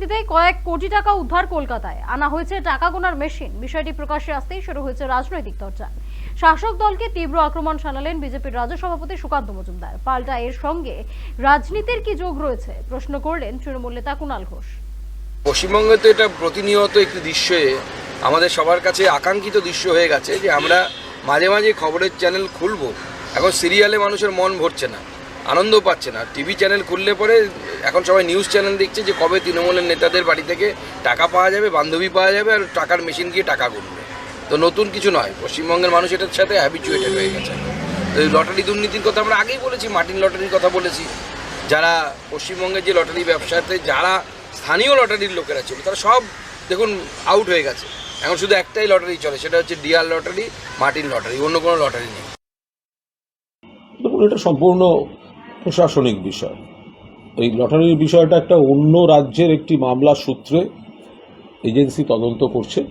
রাজনীতিতে কয়েক কোটি টাকা উদ্ধার কলকাতায়। আনা হয়েছে টাকা গোনার মেশিন। বিষয়টি প্রকাশ্যে আসতেই শুরু হয়েছে রাজনৈতিক চর্চা। শাসক দলকে তীব্র আক্রমণ শানালেন বিজেপির রাজ্য সভাপতি সুকান্ত মজুমদার। পাল্টা এর সঙ্গে রাজনীতির কি যোগ রয়েছে? প্রশ্ন করলেন তৃণমূল নেতা কুণাল ঘোষ। পশ্চিমবঙ্গে তো এটা প্রতিনিয়ত একটি দৃশ্যে আমাদের সবার কাছে আকাঙ্ক্ষিত দৃশ্য হয়ে গেছে যে আমরা মাঝে মাঝে খবরের চ্যানেল খুলবো। এখন সিরিয়ালে মানুষের মন ভরছে না। আনন্দ পাচ্ছে না। টিভি চ্যানেল খুললে পরে এখন সবাই নিউজ চ্যানেল দেখছে যে কবে তৃণমূলের নেতাদের বাড়ি থেকে টাকা পাওয়া যাবে, বান্ধবী পাওয়া যাবে আর টাকার মেশিন গিয়ে টাকা গুনবে। তো নতুন কিছু নয়, পশ্চিমবঙ্গের মানুষ এটার সাথে হ্যাবিচুয়েটেড হয়ে গেছে। তো এই লটারি দুর্নীতির কথা আমরা আগেই বলেছি, মার্টিন লটারির কথা বলেছি। যারা পশ্চিমবঙ্গের যে লটারি ব্যবসাতে যারা স্থানীয় লটারির লোকেরা ছিল, তারা সব দেখুন আউট হয়ে গেছে। এখন শুধু একটাই লটারি চলে, সেটা হচ্ছে ডিআর লটারি মার্টিন লটারি অন্য কোনো লটারি নেই। এটা সম্পূর্ণ প্রশাসনিক বিষয়। এই লটারির বিষয়টা একটা অন্য রাজ্যের একটি মামলা সূত্রে এজেন্সি তদন্ত করছে।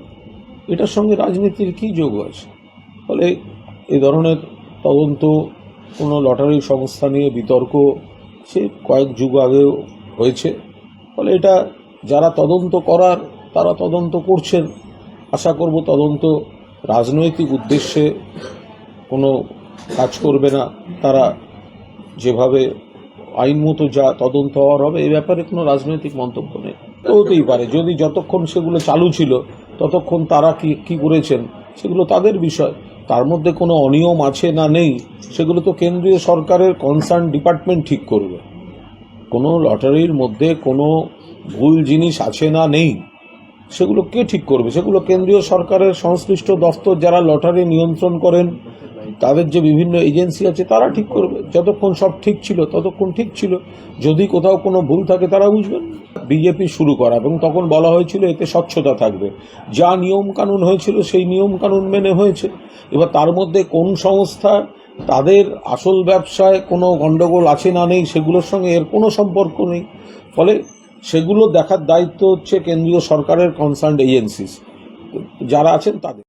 এটার সঙ্গে রাজনীতির কী যোগ আছে? ফলে এ ধরনের তদন্ত, কোনো লটারি সংস্থা নিয়ে বিতর্ক সে কয়েক যুগ আগেও হয়েছে। ফলে এটা যারা তদন্ত করার, তারা তদন্ত করছেন। আশা করব তদন্ত রাজনৈতিক উদ্দেশ্যে কোনো কাজ করবে না। তারা যেভাবে আইন মতো যা তদন্ত হওয়ার হবে এই ব্যাপারে কোনো রাজনৈতিক মন্তব্য নেই। তো হতেই পারে, যদি যতক্ষণ সেগুলো চালু ছিল, ততক্ষণ তারা কি কি করেছেন, সেগুলো তাদের বিষয়। তার মধ্যে কোনো অনিয়ম আছে না নেই, সেগুলো তো কেন্দ্রীয় সরকারের কনসার্ন ডিপার্টমেন্ট ঠিক করবে। কোনো লটারির মধ্যে কোনো ভুল জিনিস আছে না নেই, সেগুলো কে ঠিক করবে? সেগুলো কেন্দ্রীয় সরকারের সংশ্লিষ্ট দফতর যারা লটারি নিয়ন্ত্রণ করেন তাদের যে বিভিন্ন এজেন্সি আছে, তারা ঠিক করবে। যতক্ষণ সব ঠিক ছিল, ততক্ষণ ঠিক ছিল। যদি কোথাও কোনো ভুল থাকে, তারা বুঝবেন। বিজেপি শুরু করা, এবং তখন বলা হয়েছিল, এতে স্বচ্ছতা থাকবে। যা নিয়ম কানুন হয়েছিল, সেই নিয়ম কানুন মেনে হয়েছে। এবার তার মধ্যে কোন সংস্থা, তাদের আসল ব্যবসায় কোনো গণ্ডগোল আছে না নেই, সেগুলোর সঙ্গে এর কোনো সম্পর্ক নেই। ফলে সেগুলো দেখার দায়িত্ব হচ্ছে কেন্দ্রীয় সরকারের কনসার্ন এজেন্সিস যারা আছেন তাদের।